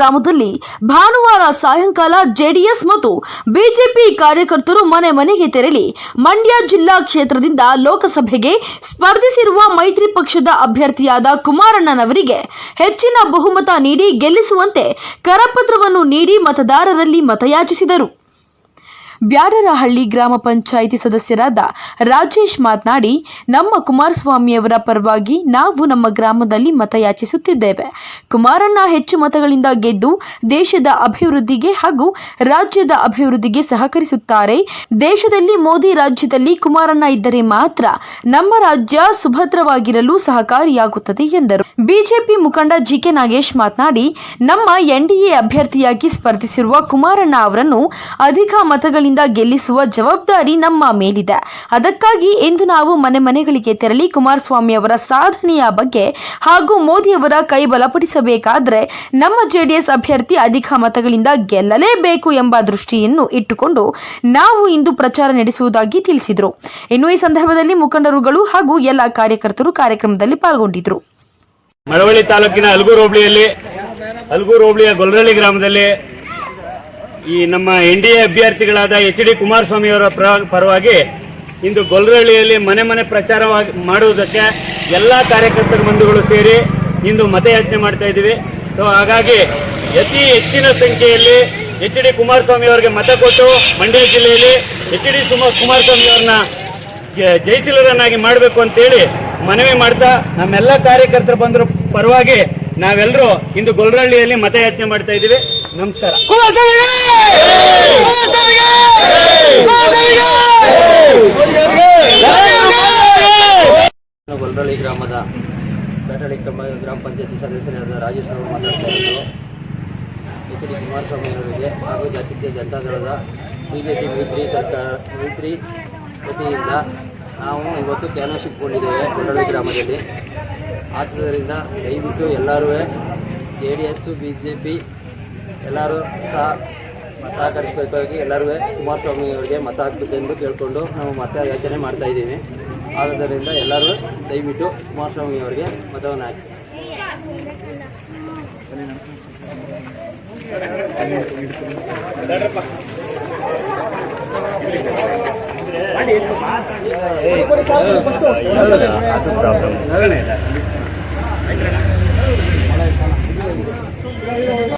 ಗ್ರಾಮದಲ್ಲಿ ಭಾನುವಾರ ಸಾಯಂಕಾಲ ಜೆಡಿಎಸ್ ಮತ್ತು ಬಿಜೆಪಿ ಕಾರ್ಯಕರ್ತರು ಮನೆ ಮನೆಗೆ ತೆರಳಿ ಮಂಡ್ಯ ಜಿಲ್ಲಾ ಕ್ಷೇತ್ರದಿಂದ ಲೋಕಸಭೆಗೆ ಸ್ಪರ್ಧಿಸಿರುವ ಮೈತ್ರಿ ಪಕ್ಷದ ಅಭ್ಯರ್ಥಿಯಾದ ಕುಮಾರಣ್ಣನವರಿಗೆ ಹೆಚ್ಚಿನ ಬಹುಮತ ನೀಡಿ ಗೆಲ್ಲಿಸುವಂತೆ ಕರಪತ್ರವನ್ನು ನೀಡಿ ಮತದಾರರಲ್ಲಿ ಮತಯಾಚಿಸಿದರು. ಬ್ಯಾಡರಹಳ್ಳಿ ಗ್ರಾಮ ಪಂಚಾಯಿತಿ ಸದಸ್ಯರಾದ ರಾಜೇಶ್ ಮಾತನಾಡಿ, ನಮ್ಮ ಕುಮಾರಸ್ವಾಮಿಯವರ ಪರವಾಗಿ ನಾವು ನಮ್ಮ ಗ್ರಾಮದಲ್ಲಿ ಮತಯಾಚಿಸುತ್ತಿದ್ದೇವೆ ಕುಮಾರಣ್ಣ ಹೆಚ್ಚು ಮತಗಳಿಂದ ಗೆದ್ದು ದೇಶದ ಅಭಿವೃದ್ಧಿಗೆ ಹಾಗೂ ರಾಜ್ಯದ ಅಭಿವೃದ್ಧಿಗೆ ಸಹಕರಿಸುತ್ತಾರೆ. ದೇಶದಲ್ಲಿ ಮೋದಿ ರಾಜ್ಯದಲ್ಲಿ ಕುಮಾರಣ್ಣ ಇದ್ದರೆ ಮಾತ್ರ ನಮ್ಮ ರಾಜ್ಯ ಸುಭದ್ರವಾಗಿರಲು ಸಹಕಾರಿಯಾಗುತ್ತದೆ ಎಂದರು. ಬಿಜೆಪಿ ಮುಖಂಡ ಜಿಕೆ ನಾಗೇಶ್ ಮಾತನಾಡಿ, ನಮ್ಮ ಎನ್ಡಿಎ ಅಭ್ಯರ್ಥಿಯಾಗಿ ಸ್ಪರ್ಧಿಸಿರುವ ಕುಮಾರಣ್ಣ ಅವರನ್ನು ಅಧಿಕ ಮತಗಳಿಂದ ಗೆಲ್ಲಿಸುವ ಜವಾಬ್ದಾರಿ ನಮ್ಮ ಮೇಲಿದೆ. ಅದಕ್ಕಾಗಿ ಇಂದು ನಾವು ಮನೆ ಮನೆಗಳಿಗೆ ತೆರಳಿ ಕುಮಾರಸ್ವಾಮಿ ಅವರ ಸಾಧನೆಯ ಬಗ್ಗೆ ಹಾಗೂ ಮೋದಿಯವರ ಕೈ ಬಲಪಡಿಸಬೇಕಾದರೆ ನಮ್ಮ ಜೆಡಿಎಸ್ ಅಭ್ಯರ್ಥಿ ಅಧಿಕ ಮತಗಳಿಂದ ಗೆಲ್ಲಲೇಬೇಕು ಎಂಬ ದೃಷ್ಟಿಯನ್ನು ಇಟ್ಟುಕೊಂಡು ನಾವು ಇಂದು ಪ್ರಚಾರ ನಡೆಸುವುದಾಗಿ ತಿಳಿಸಿದರು. ಇನ್ನು ಈ ಸಂದರ್ಭದಲ್ಲಿ ಮುಖಂಡರುಗಳು ಹಾಗೂ ಎಲ್ಲ ಕಾರ್ಯಕರ್ತರು ಕಾರ್ಯಕ್ರಮದಲ್ಲಿ ಪಾಲ್ಗೊಂಡಿದ್ದರು. ಮಳವಳ್ಳಿ ತಾಲೂಕಿನ ಅಲ್ಗೂರು ಹೋಬಳಿಯಲ್ಲಿ, ಅಲ್ಗೂರು ಹೋಬಳಿಯ ಗೊಲ್ರಳ್ಳಿ ಗ್ರಾಮದಲ್ಲಿ ಈ ನಮ್ಮ ಎನ್ ಡಿ ಎ ಅಭ್ಯರ್ಥಿಗಳಾದ ಎಚ್ ಡಿ ಕುಮಾರಸ್ವಾಮಿ ಅವರ ಪ್ರ- ಪರವಾಗಿ ಇಂದು ಗೊಲ್ರಹಳ್ಳಿಯಲ್ಲಿ ಮನೆ ಮನೆ ಪ್ರಚಾರವಾಗಿ ಮಾಡುವುದಕ್ಕೆ ಎಲ್ಲ ಕಾರ್ಯಕರ್ತರ ಬಂಧುಗಳು ಸೇರಿ ಇಂದು ಮತಯಾಚನೆ ಮಾಡ್ತಾ ಇದ್ದೀವಿ. ಸೊ ಹಾಗಾಗಿ ಅತಿ ಹೆಚ್ಚಿನ ಸಂಖ್ಯೆಯಲ್ಲಿ ಎಚ್ ಡಿ ಕುಮಾರಸ್ವಾಮಿ ಅವರಿಗೆ ಮತ ಕೊಟ್ಟು ಮಂಡ್ಯ ಜಿಲ್ಲೆಯಲ್ಲಿ ಎಚ್ ಡಿ ಕುಮಾರಸ್ವಾಮಿ ಅವ್ರನ್ನ ಜಯಶೀಲರನ್ನಾಗಿ ಮಾಡಬೇಕು ಅಂತೇಳಿ ಮನವಿ ಮಾಡ್ತಾ ನಮ್ಮೆಲ್ಲ ಕಾರ್ಯಕರ್ತರ ಬಂದರೂ ಪರವಾಗಿ ನಾವೆಲ್ಲರೂ ಇಂದು ಗೊಲ್ರಹಳ್ಳಿಯಲ್ಲಿ ಮತಯಾಚನೆ ಮಾಡ್ತಾ ಇದ್ದೀವಿ. ನಮಸ್ಕಾರ. ಗೊಲ್ರಳ್ಳಿ ಗ್ರಾಮದ ಬೇಟಳಿ ಗ್ರಾಮ ಗ್ರಾಮ ಪಂಚಾಯತಿ ಸದಸ್ಯರಾದ ರಾಜೇಶ್ ಅವರು ಮಾತಾಡ್ತಾ ಇದ್ದರು. ಎಚ್ ಡಿ ಕುಮಾರಸ್ವಾಮಿ ಅವರಿಗೆ ಹಾಗೂ ಜಾತ್ಯತೀಯ ಜನತಾದಳದ ಬಿ ಜೆ ಪಿ ಮೈತ್ರಿ ಸರ್ಕಾರ ಮೈತ್ರಿ ವತಿಯಿಂದ ನಾವು ಇವತ್ತು ಕ್ಯಾನ್ವಸ್ ಕೊಂಡಿದ್ದೇವೆ ಗೊಲ್ರಳ್ಳಿ ಗ್ರಾಮದಲ್ಲಿ. ಆದ್ದರಿಂದ ದಯವಿಟ್ಟು ಎಲ್ಲರೂ J D S B J P ಎಲ್ಲರೂ ಸಹ ಸಹಕರಿಸಬೇಕಾಗಿ ಎಲ್ಲರೂ ಕುಮಾರಸ್ವಾಮಿ ಅವರಿಗೆ ಮತ ಹಾಕಬೇಕೆಂದು ಕೇಳಿಕೊಂಡು ನಾವು ಮತ ಯಾಚನೆ ಮಾಡ್ತಾ ಇದ್ದೀವಿ. ಆದ್ದರಿಂದ ಎಲ್ಲರೂ ದಯವಿಟ್ಟು ಕುಮಾರಸ್ವಾಮಿ ಅವರಿಗೆ ಮತವನ್ನು ಹಾಕಿ.